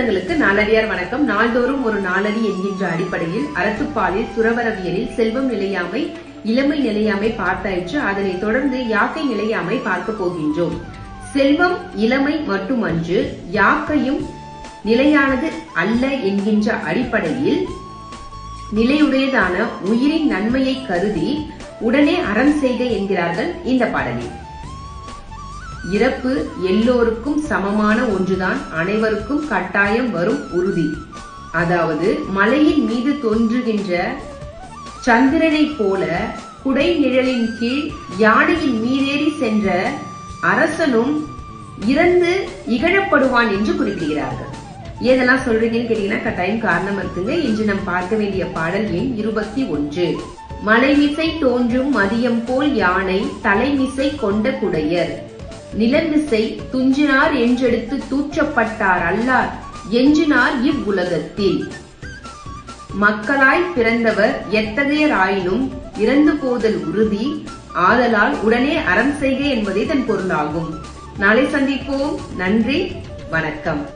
சொந்தங்களுக்கு நாளடியார் வணக்கம். நாள்தோறும் ஒரு நாளடி என்கின்ற அடிப்படையில் அரசுப்பாலில் துறவரவியலில் செல்வம் நிலையாமை இளமை நிலையாமை பார்த்தாயிற்று. அதனைத் தொடர்ந்து யாக்கை நிலையாமை பார்க்க போகின்றோம். செல்வம் இளமை மட்டுமன்று யாக்கையும் நிலையானது அல்ல என்கின்ற அடிப்படையில் நிலையுடையதான உயிரின் நன்மையை கருதி உடனே அறம் செய்க என்கிறார்கள் இந்த பாடலில். இறப்பு எல்லோருக்கும் சமமான ஒன்றுதான். அனைவருக்கும் கட்டாயம் வரும் உறுதி. அதாவது மலையின் மீது தோன்றுகின்ற சந்திரனைப் போல குடை நிழலின் கீழ் யானையின் மீதேறி சென்ற அரசனும் இறந்து இகழப்படுவான் என்று குறிப்பிடுகிறார்கள். ஏதெல்லாம் சொல்றீங்கன்னு கேட்டீங்கன்னா கட்டாயம் காரணம் இருக்குங்க. இன்று நாம் பார்க்க வேண்டிய பாடல் எண் இருபத்தி ஒன்று. மலைமிசை தோன்றும் மதியம் போல் யானை தலைமிசை கொண்ட குடையர். நிலமிசை துஞ்சினார் என்றெடுத்து தூற்றப்பட்டார் அல்லார். எஞ்சினார் இவ்வுலகத்தில். மக்களாய் பிறந்தவர் எத்தகையராயினும் இறந்து போதல் உறுதி ஆதலால் உடனே அறம் செய்க என்பதே தன் பொருளாகும். நாளை சந்திப்போம். நன்றி. வணக்கம்.